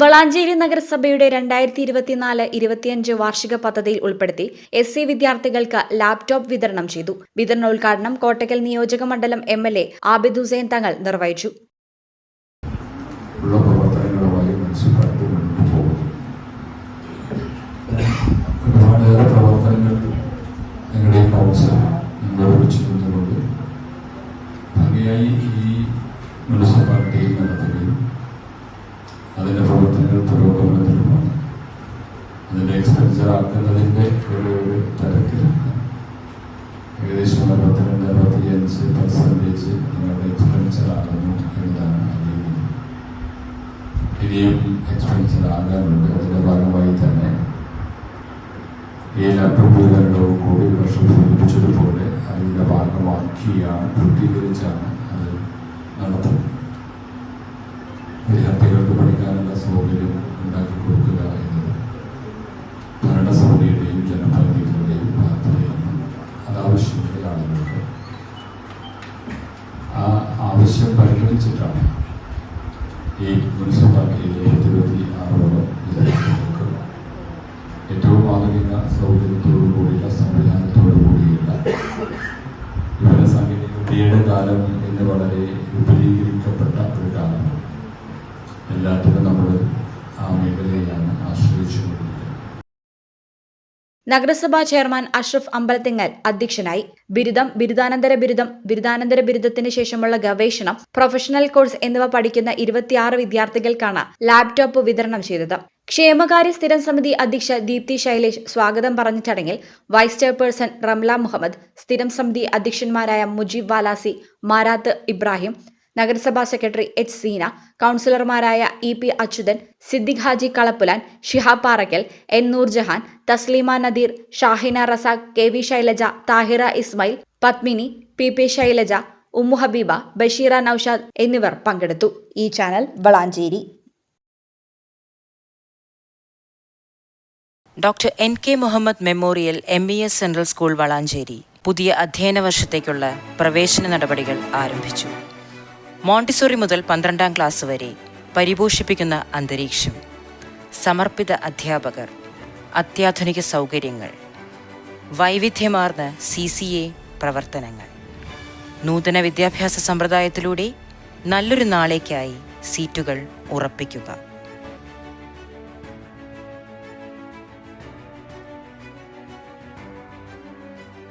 വളാഞ്ചേരി നഗരസഭയുടെ രണ്ടായിരത്തി ഇരുപത്തിനാല് ഇരുപത്തിയഞ്ച് വാർഷിക പദ്ധതിയിൽ ഉൾപ്പെടുത്തി എസ് സി വിദ്യാർത്ഥികൾക്ക് ലാപ്ടോപ്പ് വിതരണം ചെയ്തു. വിതരണോദ്ഘാടനം കോട്ടക്കൽ നിയോജക മണ്ഡലം M L A Abid Hussain Thangal നിർവഹിച്ചു. മുനിസിപ്പാലിറ്റിയിൽ നടത്തുകയും അതിന്റെ പ്രവർത്തനങ്ങൾ പുരോഗമനത്തിലുമാണ് അതിന്റെ എക്സ്പെൻസർ ആക്കുന്നതിന്റെ ഒരു തിരക്കിൽ ഏകദേശം അറുപത്തിരണ്ട് അറുപത്തിയഞ്ച് പെർസെന്റേജ് നിങ്ങളുടെ എക്സ്പെൻസർ ആകുന്നു എന്നതാണ് അറിയുന്നത്. ഇനിയും എക്സ്പെൻസർ ആകാനുണ്ട്. അതിന്റെ ഭാഗമായി തന്നെ ഈ ലാപ്ടോപ്പ് വിതരണവും കൂടി വർഷം സൂചിപ്പിച്ചതുപോലെ അതിന്റെ ഭാഗമാക്കിയാണ് പൂർത്തീകരിച്ചാണ് അത് നടത്തുന്നത് വിദ്യാർത്ഥികൾക്ക് പഠിക്കാനുള്ള സൗകര്യം ഉണ്ടാക്കി കൊടുക്കുക എന്നത് ഭരണസമിതിയുടെയും ജനപ്രതിനിധികളുടെയും ബാധ്യതയാണ് അത് ആവശ്യമുള്ള ആളുകൾക്ക് ആ ആവശ്യം പരിഗണിച്ചിട്ടാണ് ഈ മുനിസിപ്പാലിറ്റിയിലെ ഇരുപത്തി ആറോളം ഏറ്റവും ആധുനിക സൗകര്യത്തോടു കൂടിയുള്ള സംവിധാനത്തോടു കൂടിയുള്ള വിവര സാങ്കേതിക വിദ്യയുടെ കാലം ഇന്ന് വളരെ നഗരസഭാ ചെയർമാൻ അഷ്റഫ് അമ്പലത്തിങ്ങൽ അധ്യക്ഷനായി. ബിരുദം ബിരുദാനന്തര ബിരുദം ബിരുദാനന്തര ബിരുദത്തിന് ശേഷമുള്ള ഗവേഷണം പ്രൊഫഷണൽ കോഴ്സ് എന്നിവ പഠിക്കുന്ന ഇരുപത്തിയാറ് വിദ്യാർത്ഥികൾക്കാണ് ലാപ്ടോപ്പ് വിതരണം ചെയ്തത്. ക്ഷേമകാര്യ സ്ഥിരം സമിതി അധ്യക്ഷ ദീപ്തി ശൈലേഷ് സ്വാഗതം പറഞ്ഞ ചടങ്ങിൽ വൈസ് ചെയർപേഴ്സൺ റംല മുഹമ്മദ് സ്ഥിരം സമിതി അധ്യക്ഷന്മാരായ മുജീബ് വാലാസി മാരാത്ത് ഇബ്രാഹിം നഗരസഭാ സെക്രട്ടറി എച്ച് സീന കൗൺസിലർമാരായ E P Achuthan Siddique Haji Kalappulan Shihab Parakkal N Noorjahan Thasleema Nadeer Shahina Razak K V Shailaja Thahira Ismail Padmini P P Shailaja Ummu Habeeba Basheera Noushad എന്നിവർ പങ്കെടുത്തു. ഈ channel Valanchery. Doctor N K Muhammad memorial M E S central school Valanchery പുതിയ അധ്യയന വർഷത്തേക്കുള്ള പ്രവേശന നടപടികൾ ആരംഭിച്ചു. Montessori മുതൽ പന്ത്രണ്ടാം ക്ലാസ് വരെ പരിപോഷിപ്പിക്കുന്ന അന്തരീക്ഷം. സമർപ്പിത അധ്യാപകർ അത്യാധുനിക സൗകര്യങ്ങൾ വൈവിധ്യമാർന്ന സി സി എ പ്രവർത്തനങ്ങൾ. നൂതന വിദ്യാഭ്യാസ സമ്പ്രദായത്തിലൂടെ നല്ലൊരു നാളേക്കായി സീറ്റുകൾ ഉറപ്പിക്കുക.